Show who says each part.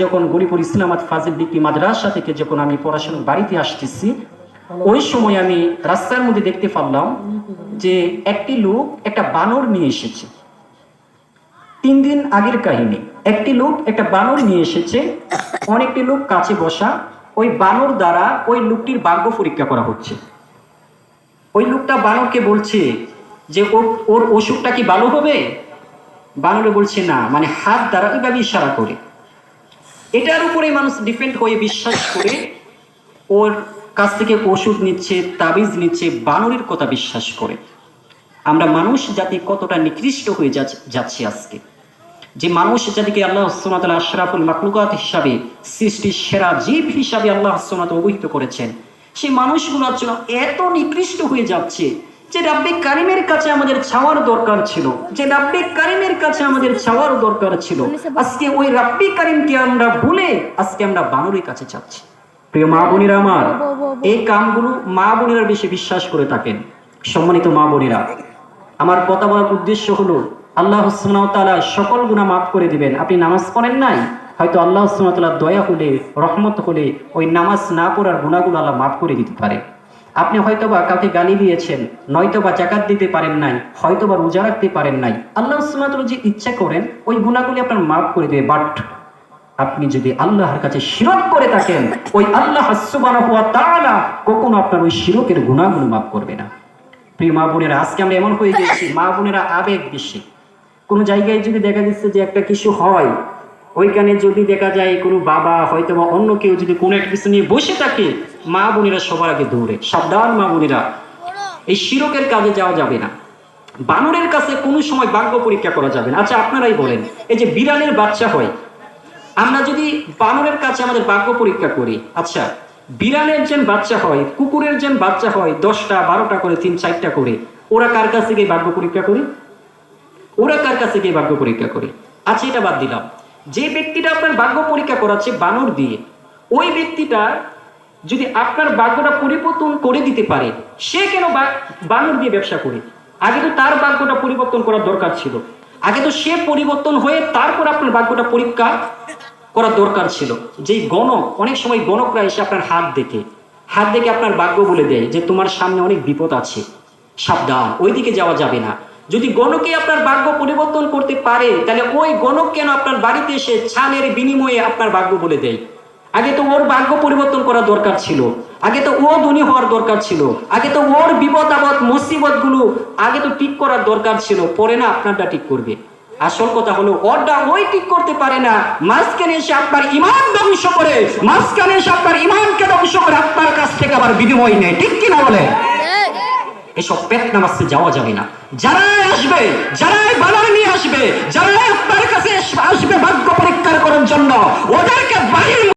Speaker 1: যখন গরিপুর ইসলামাত ফাজিল ডিগ্রি মাদ্রাসা থেকে যখন আমি পড়াশোনা বাড়িতে আসতেছি, ওই সময় আমি রাস্তার মধ্যে দেখতে পারলাম যে একটি লোক একটা বানর নিয়ে এসেছে। তিন দিন আগের কাহিনী, একটি লোক একটা বানর নিয়ে এসেছে, অনেকটি লোক কাছে বসা, ওই বানর দ্বারা ওই লোকটির ভাগ্য পরীক্ষা করা হচ্ছে। ওই লোকটা বানরকে বলছে যে, ওর অসুখটা কি ভালো হবে? বানরে বলছে, না মানে হাত দ্বারা এইভাবে ইশারা করে। এটার উপরে মানুষ ডিপেন্ড হয়ে বিশ্বাস করে, ওর কাছ থেকে ওষুধ নিচ্ছে, তাবিজ নিচ্ছে, বানরের কথা বিশ্বাস করে। আমরা মানুষ জাতি কতটা নিকৃষ্ট হয়ে যাচ- যাচ্ছি আজকে। যে মানুষ জাতিকে আল্লাহ সোনাতলা আশরাফুল মাকলুকাত হিসাবে, সৃষ্টির সেরা জীব হিসাবে আল্লাহ সোনাত অবহিত করেছেন। সেই মানুষগুলোর জন্য এত নিকৃষ্ট হয়ে যাচ্ছে যে রাব্বে কারিমের কাছে আমাদের ছাওয়ার দরকার ছিল, যে রাব্বে কারিমের কাছে আমাদের ছাওয়ার দরকার ছিল, আজকে ওই রাব্বে কারিমকে আমরা ভুলে আজকে আমরা বানরের কাছে চাচ্ছি প্রিয় মা বোনেরা আমার, এই কামগুলো মা বোনেরা বেশি বিশ্বাস করে থাকেন। সম্মানিত মা বোনেরা, আমার কথা বলার উদ্দেশ্য হলো, আল্লাহ তাআলা সকল গুণা মাফ করে দিবেন। আপনি নামাজ পড়েন নাই, হয়তো আল্লাহ তাআলা দয়া হলে, রহমত হলে ওই নামাজ না পড়ার গুণাগুলো আল্লাহ মাফ করে দিতে পারে। আপনি হয়তোবা কাউকে গালি দিয়েছেন, নয়তোবা জাকাত দিতে পারেন নাই, হয়তোবা রোজা রাখতে পারেন নাই। আল্লাহ তাআলা যে ইচ্ছা করেন, ওই গুণাগুলি আপনার মাফ করে দেবে। বাট আপনি যদি আল্লাহর কাছে শিরক করে থাকেন, ওই আল্লাহ তাআলা কখনো আপনার ওই শিরকের গুনাহগুলো মাফ করবে না। প্রিয় মা বোনেরা, আজকে আমরা এমন হয়ে গেছি, মা বোনেরা আবেগ বেশি। কোনো জায়গায় যদি দেখা যাচ্ছে যে একটা কিছু হয় ওইখানে যদি দেখা যায় কোনো বাবা হয়তো বা অন্য কেউ যদি কোনো একটা কিছু নিয়ে বসে থাকে, মা বোনেরা সবার আগে দৌড়ে। সাবধান মা বোনেরা। এই শিরকের কাজে যাওয়া যাবে না। বানরের কাছে কোনো সময় ভাগ্য পরীক্ষা করা যাবে না। আচ্ছা আপনারাই বলেন, এই যে বিড়ালের বাচ্চা হয়, আমরা যদি বানরের কাছে আমাদের ভাগ্য পরীক্ষা করি আচ্ছা বিড়ালের যেন বাচ্চা হয়, কুকুরের যেন বাচ্চা হয় দশটা, বারোটা করে, তিন, চারটা করে, ওরা কার কাছে গিয়ে ভাগ্য পরীক্ষা করি? ওরা কার কাছে গিয়ে ভাগ্য পরীক্ষা করে? আচ্ছা এটা বাদ দিলাম। যে ব্যক্তিটা আপনার ভাগ্য পরীক্ষা করাচ্ছে বানর দিয়ে, ওই ব্যক্তিটা যদি আপনার ভাগ্যটা পরিবর্তন করে দিতে পারে, সে কেন বানর দিয়ে ব্যবসা করে? আগে তো তার ভাগ্যটা পরিবর্তন করার দরকার ছিল। আগে তো সে পরিবর্তন হয়ে তারপর আপনার ভাগ্যটা পরীক্ষা করার দরকার ছিল। যেই গণক, অনেক সময় গণকরা এসে আপনার হাত দেখে। হাত দেখে আপনার ভাগ্য বলে দেয় যে তোমার সামনে অনেক বিপদ আছে। সাবধান, ওইদিকে যাওয়া যাবে না। যদি গণকে আপনার ভাগ্য পরিবর্তন করতে পারে, তাহলে ওই গণক কেন আপনার বাড়িতে এসে ছানের বিনিময়ে আপনার ভাগ্য বলে দেয়? আগে তো ওর ভাগ্য পরিবর্তন করা দরকার ছিল। আগে তো ও ধনী হওয়ার দরকার ছিল। আগে তো ওর বিপদ আপদ মুসিবতগুলো আগে তো ঠিক করার দরকার ছিল। পরে না আপনারটা ঠিক করবে। আসল কথা হলো, ওরটা ওই ঠিক করতে পারে না। মাঝখানে এসে আপনার ইমান ধ্বংস করে, মাঝখানে এসে আপনার ইমানকে ধ্বংস করে আপনার কাছ থেকে আবার বিনিময় নেয়। ঠিক কিনা বলে এসব পেট নামাজে যাওয়া যাবে না। যারাই আসবে, যারাই বানার নিয়ে আসবে, যারাই আপনার কাছে আসবে ভাগ্য পরীক্ষার করার জন্য, ওদেরকে বাড়ির